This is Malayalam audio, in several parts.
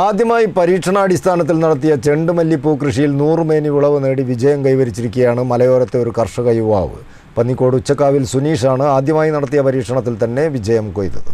ആദ്യമായി പരീക്ഷണാടിസ്ഥാനത്തിൽ നടത്തിയ ചെണ്ടുമല്ലിപ്പൂ കൃഷിയിൽ നൂറുമേനി വിളവ് നേടി വിജയം കൈവരിച്ചിരിക്കുകയാണ് മലയോരത്തെ ഒരു കർഷക യുവാവ്. പന്നിക്കോട് ഉച്ചക്കാവിൽ സുനീഷാണ് ആദ്യമായി നടത്തിയ പരീക്ഷണത്തിൽ തന്നെ വിജയം കൊയ്തത്.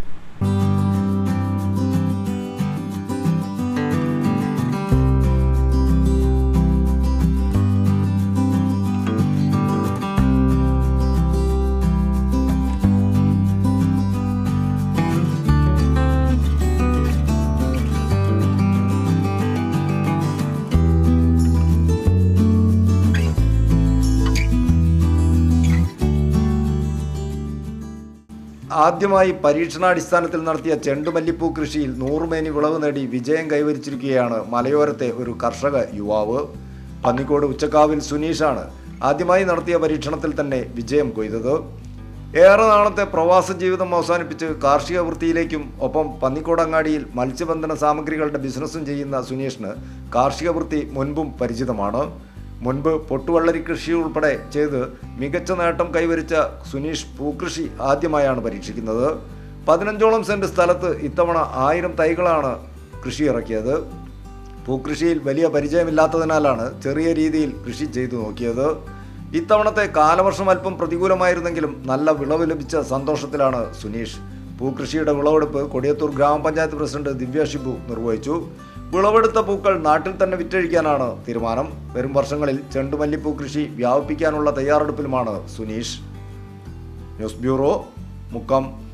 ആദ്യമായി പരീക്ഷണാടിസ്ഥാനത്തിൽ നടത്തിയ ചെണ്ടുമല്ലിപ്പൂ കൃഷിയിൽ നൂറുമേനി വിളവ് നേടി വിജയം കൈവരിച്ചിരിക്കുകയാണ് മലയോരത്തെ ഒരു കർഷക യുവാവ്. പന്നിക്കോട് ഉച്ചക്കാവിൽ സുനീഷാണ് ആദ്യമായി നടത്തിയ പരീക്ഷണത്തിൽ തന്നെ വിജയം കൊയ്തത്. ഏറെ നാളത്തെ പ്രവാസ ജീവിതം അവസാനിപ്പിച്ച് കാർഷിക വൃത്തിയിലേക്കും ഒപ്പം പന്നിക്കോടങ്ങാടിയിൽ മത്സ്യബന്ധന സാമഗ്രികളുടെ ബിസിനസ്സും ചെയ്യുന്ന സുനീഷിന് കാർഷിക വൃത്തി മുൻപും പരിചിതമാണ്. മുൻപ് പൊട്ടുവള്ളരി കൃഷി ഉൾപ്പെടെ ചെയ്ത് മികച്ച നേട്ടം കൈവരിച്ച സുനീഷ് പൂക്കൃഷി ആദ്യമായാണ് പരീക്ഷിക്കുന്നത്. പതിനഞ്ചോളം സെന്റ് സ്ഥലത്ത് ഇത്തവണ ആയിരം തൈകളാണ് കൃഷി ഇറക്കിയത്. പൂക്കൃഷിയിൽ വലിയ പരിചയമില്ലാത്തതിനാലാണ് ചെറിയ രീതിയിൽ കൃഷി ചെയ്തു നോക്കിയത്. ഇത്തവണത്തെ കാലവർഷം അല്പം പ്രതികൂലമായിരുന്നെങ്കിലും നല്ല വിളവ് ലഭിച്ച സന്തോഷത്തിലാണ് സുനീഷ്. പൂക്കൃഷിയുടെ വിളവെടുപ്പ് കൊടിയത്തൂർ ഗ്രാമപഞ്ചായത്ത് പ്രസിഡന്റ് ദിവ്യ ഷിബു നിർവഹിച്ചു. വിളവെടുത്ത പൂക്കൾ നാട്ടിൽ തന്നെ വിറ്റഴിക്കാനാണ് തീരുമാനം. വരും വർഷങ്ങളിൽ ചെണ്ടുമല്ലിപ്പൂ കൃഷി വ്യാപിപ്പിക്കാനുള്ള തയ്യാറെടുപ്പിലുമാണ് സുനീഷ്. News bureau Mukkam.